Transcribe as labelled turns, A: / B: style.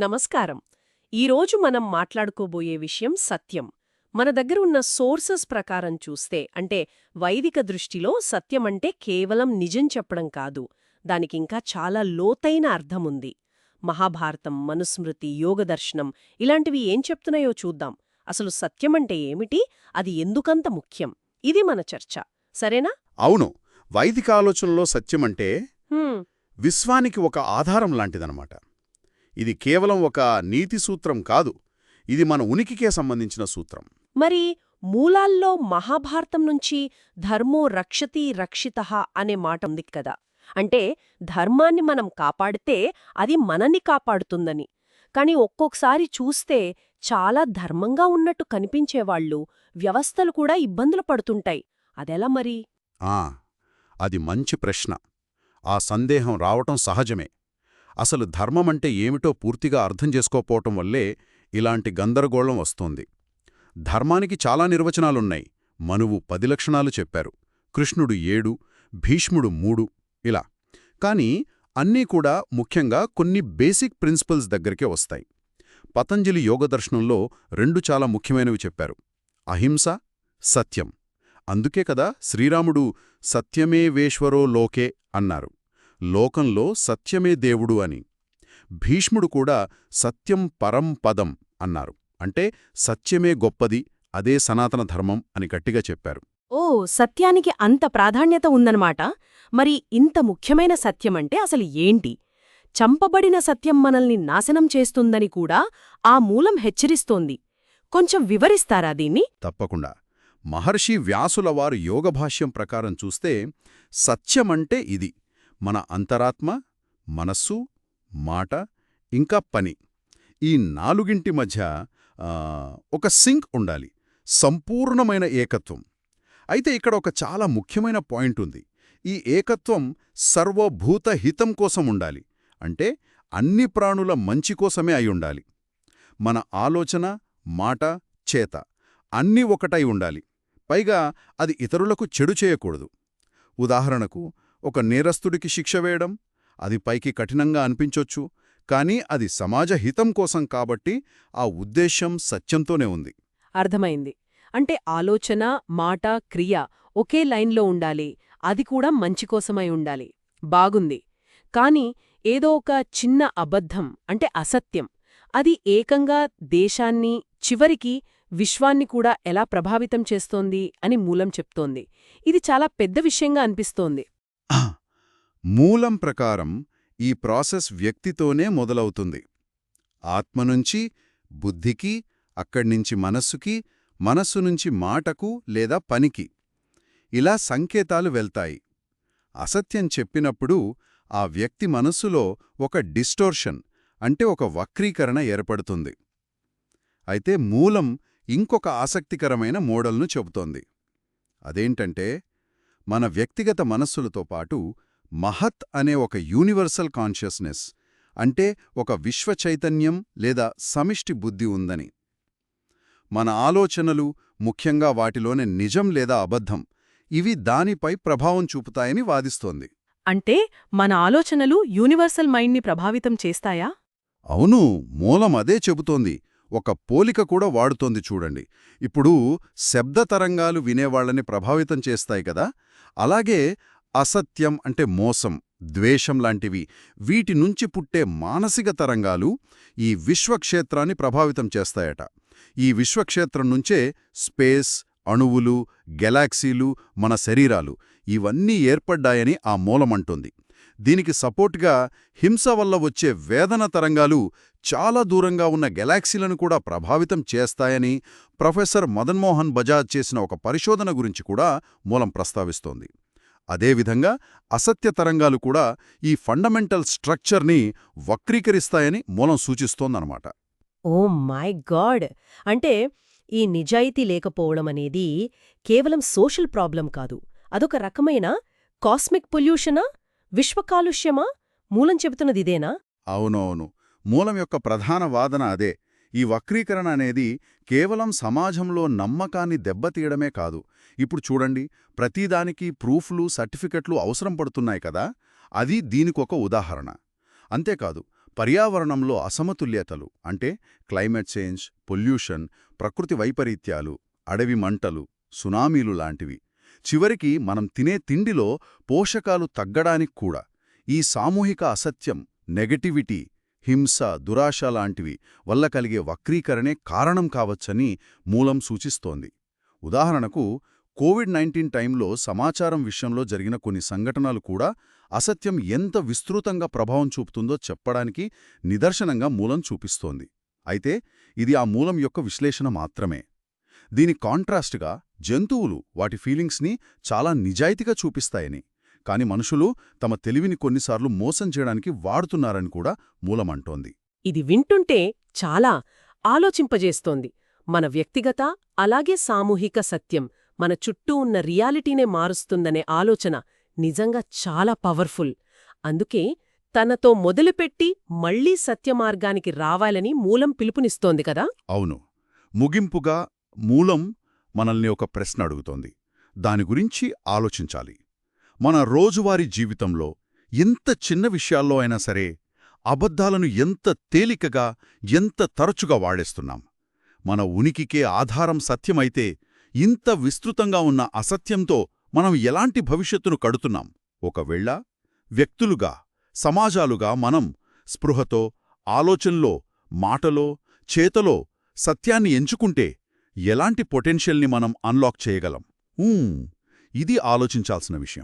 A: నమస్కారం. ఈరోజు మనం మాట్లాడుకోబోయే విషయం సత్యం. మన దగ్గర ఉన్న సోర్సెస్ ప్రకారం చూస్తే అంటే వైదిక దృష్టిలో సత్యం అంటే కేవలం నిజం చెప్పడం కాదు. దానికింకా చాలా లోతైన అర్థముంది. మహాభారతం మనుస్మృతి యోగదర్శనం ఇలాంటివి ఏం చెప్తున్నాయో చూద్దాం. అసలు సత్యమంటే ఏమిటి? అది ఎందుకంత ముఖ్యం? ఇది మన చర్చ. సరేనా?
B: అవును. వైదిక ఆలోచనలో సత్యమంటే విశ్వానికి ఒక ఆధారం లాంటిదనమాట. ఇది కేవలం ఒక నీతి సూత్రం కాదు ఇది మన ఉనికికే సంబంధించిన సూత్రం.
A: మరి మూలాల్లో మహాభారతం నుంచి ధర్మో రక్షతి రక్షితః అనే మాట ఉంది కదా. అంటే ధర్మాన్ని మనం కాపాడితే అది మనని కాపాడుతుందని. కాని ఒక్కొక్కసారి చూస్తే చాలా ధర్మంగా ఉన్నట్టు కనిపించేవాళ్ళు వ్యవస్థలు కూడా ఇబ్బందులు పడుతుంటాయి. అదెలా మరి?
B: ఆ అది మంచి ప్రశ్న. ఆ సందేహం రావటం సహజమే. అసలు ధర్మమంటే ఏమిటో పూర్తిగా అర్థం చేసుకోపోవటం వల్లే ఇలాంటి గందరగోళం వస్తోంది. ధర్మానికి చాలా నిర్వచనాలున్నాయి. మనువు పది లక్షణాలు చెప్పారు. కృష్ణుడు ఏడు భీష్ముడు మూడు ఇలా. కాని అన్నీ కూడా ముఖ్యంగా కొన్ని బేసిక్ ప్రిన్సిపల్స్ దగ్గరికే వస్తాయి. పతంజలి యోగదర్శనంలో రెండు చాలా ముఖ్యమైనవి చెప్పారు. అహింస సత్యం. అందుకే కదా శ్రీరాముడు సత్యమే వేశ్వరో లోకే అన్నారు. లోకంలో సత్యమే దేవుడు అని. భీష్ముడు కూడా సత్యం పరం పదం అన్నారు. అంటే సత్యమే గొప్పది అదే సనాతన ధర్మం అని గట్టిగా చెప్పారు.
A: ఓ సత్యానికి అంత ప్రాధాన్యత ఉందన్నమాట. మరి ఇంత ముఖ్యమైన సత్యమంటే అసలు ఏంటి? చంపబడిన సత్యం మనల్ని నాశనం చేస్తుందని కూడా ఆ మూలం హెచ్చరిస్తోంది. కొంచెం వివరిస్తారా దీన్ని?
B: తప్పకుండా. మహర్షి వ్యాసుల వారు యోగభాష్యం ప్రకారం చూస్తే సత్యమంటే ఇది. మన అంతరాత్మ మనస్సు మాట ఇంకా పని. ఈ నాలుగింటి మధ్య ఒక సింక్ ఉండాలి. సంపూర్ణమైన ఏకత్వం. అయితే ఇక్కడ ఒక చాలా ముఖ్యమైన పాయింట్ ఉంది. ఈ ఏకత్వం సర్వభూత హితం కోసం ఉండాలి. అంటే అన్ని ప్రాణుల మంచి కోసమే అయి ఉండాలి. మన ఆలోచన మాట చేత అన్నీ ఒకటై ఉండాలి. పైగా అది ఇతరులకు చెడు చేయకూడదు. ఉదాహరణకు ఒక నేరస్తుడికి శిక్ష వేయడం అది పైకి కఠినంగా అనిపించొచ్చు కానీ అది సమాజ హితం కోసం కాబట్టి ఆ ఉద్దేశ్యం సత్యంతోనే ఉంది.
A: అర్థమైంది. అంటే ఆలోచన మాట క్రియ ఒకే లైన్లో ఉండాలి. అది కూడా మంచి కోసమై ఉండాలి. బాగుంది. కాని ఏదో ఒక చిన్న అబద్ధం అంటే అసత్యం అది ఏకంగా దేశాన్ని చివరికి విశ్వాన్ని కూడా ఎలా ప్రభావితం చేస్తోంది అని మూలం చెప్తోంది. ఇది చాలా పెద్ద విషయంగా అనిపిస్తోంది.
B: మూలం ప్రకారం ఈ ప్రాసెస్ వ్యక్తితోనే మొదలవుతుంది. ఆత్మ నుంచి బుద్ధికి అక్కడ్నించి మనస్సుకి మనస్సు నుంచి మాటకు లేదా పనికి ఇలా సంకేతాలు వెళ్తాయి. అసత్యం చెప్పినప్పుడు ఆ వ్యక్తి మనస్సులో ఒక డిస్టోర్షన్ అంటే ఒక వక్రీకరణ ఏర్పడుతుంది. అయితే మూలం ఇంకొక ఆసక్తికరమైన మోడల్ను చెబుతోంది. అదేంటంటే మన వ్యక్తిగత మనస్సులతో పాటు మహత్ అనే ఒక యూనివర్సల్ కాన్షియస్నెస్ అంటే ఒక విశ్వ చైతన్యం లేదా సమిష్టి బుద్ధి ఉందని. మన ఆలోచనలు ముఖ్యంగా వాటిలోని నిజం లేదా అబద్ధం ఇవి దానిపై ప్రభావం చూపుతాయని వాదిస్తోంది.
A: అంటే మన ఆలోచనలు యూనివర్సల్ మైండ్ని ప్రభావితం చేస్తాయా?
B: అవును మూలం అదే చెబుతోంది. ఒక పోలిక కూడా వాడుతోంది చూడండి. ఇప్పుడు శబ్ద తరంగాలు వినేవాళ్ళని ప్రభావితం చేస్తాయి కదా? అలాగే అసత్యం అంటే మోసం ద్వేషం లాంటివి. వీటి నుంచి పుట్టే మానసిక తరంగాలు ఈ విశ్వక్షేత్రాన్ని ప్రభావితం చేస్తాయట. ఈ విశ్వక్షేత్రం నుంచే స్పేస్ అణువులు గెలాక్సీలు మన శరీరాలు ఇవన్నీ ఏర్పడ్డాయని ఆ మూలమంటుంది దీనికి సపోర్ట్గా హింస వల్ల వచ్చే వేదన తరంగాలు చాలా దూరంగా ఉన్న గెలాక్సీలను కూడా ప్రభావితం చేస్తాయని ప్రొఫెసర్ మదన్మోహన్ బజాజ్ చేసిన ఒక పరిశోధన గురించి కూడా మూలం ప్రస్తావిస్తోంది. అదేవిధంగా అసత్య తరంగాలు కూడా ఈ ఫండమెంటల్ స్ట్రక్చర్ని వక్రీకరిస్తాయని మూలం సూచిస్తోందనమాట
A: ఓ మై గాడ్! అంటే ఈ నిజాయితీ లేకపోవడం అనేది కేవలం సోషల్ ప్రాబ్లం కాదు. అదొక రకమైన కాస్మిక్ పొల్యూషనా? విశ్వకాలుష్యమా మూలం చెబుతున్నది ఇదేనా?
B: అవునవును. మూలం యొక్క ప్రధాన వాదన అదే. ఈ వక్రీకరణ అనేది కేవలం సమాజంలో నమ్మకాన్ని దెబ్బతీయడమే కాదు. ఇప్పుడు చూడండి ప్రతిదానికి ప్రూఫ్లు సర్టిఫికెట్లు అవసరం పడుతున్నాయి కదా? అది దీనికొక ఉదాహరణ. అంతేకాదు పర్యావరణంలో అసమతుల్యతలు అంటే క్లైమేట్ చేంజ్ పొల్యూషన్ ప్రకృతి వైపరీత్యాలు అడవి మంటలు సునామీలు లాంటివి. చివరికి మనం తినే తిండిలో పోషకాలు తగ్గడానికి కూడా ఈ సామూహిక అసత్యం నెగటివిటీ హింస దురాశ లాంటివి వల్ల కలిగే వక్రీకరణే కారణం కావచ్చని మూలం సూచిస్తోంది. ఉదాహరణకు కోవిడ్ నైన్టీన్ టైంలో సమాచారం విషయంలో జరిగిన కొన్ని సంఘటనలు కూడా అసత్యం ఎంత విస్తృతంగా ప్రభావం చూపుతుందో చెప్పడానికి నిదర్శనంగా మూలం చూపిస్తోంది. అయితే ఇది ఆ మూలం యొక్క విశ్లేషణ మాత్రమే. దీని కాంట్రాస్ట్గా జంతువులు వాటి ఫీలింగ్స్ని చాలా నిజాయితీగా చూపిస్తాయని. కాని మనుషులు తమ తెలివిని కొన్నిసార్లు మోసం చేయడానికి వాడుతున్నారని కూడా మూలమంటోంది.
A: ఇది వింటుంటే చాలా ఆలోచింపజేస్తోంది. మన వ్యక్తిగత అలాగే సామూహిక సత్యం మన చుట్టూ ఉన్న రియాలిటీనే మారుస్తుందనే ఆలోచన నిజంగా చాలా పవర్ఫుల్. అందుకే తనతో మొదలుపెట్టి మళ్ళీ సత్యమార్గానికి రావాలని మూలం పిలుపునిస్తోంది కదా?
B: అవును. ముగింపుగా మూలం మనల్ని ఒక ప్రశ్న అడుగుతోంది. దాని గురించి ఆలోచించాలి. మన రోజువారీ జీవితంలో ఎంత చిన్న విషయాల్లో అయినా సరే అబద్ధాలను ఎంత తేలికగా ఎంత తరచుగా వాడేస్తున్నాం. మన ఉనికికే ఆధారం సత్యమైతే ఇంత విస్తృతంగా ఉన్న అసత్యంతో మనం ఎలాంటి భవిష్యత్తును కడుతున్నాం? ఒకవేళ వ్యక్తులుగా సమాజాలుగా మనం స్పృహతో ఆలోచనలో మాటలో చేతలో సత్యాన్ని ఎంచుకుంటే ఎలాంటి పొటెన్షియల్ని మనం అన్లాక్ చేయగలం? ఊ, ఇది ఆలోచించాల్సిన విషయం.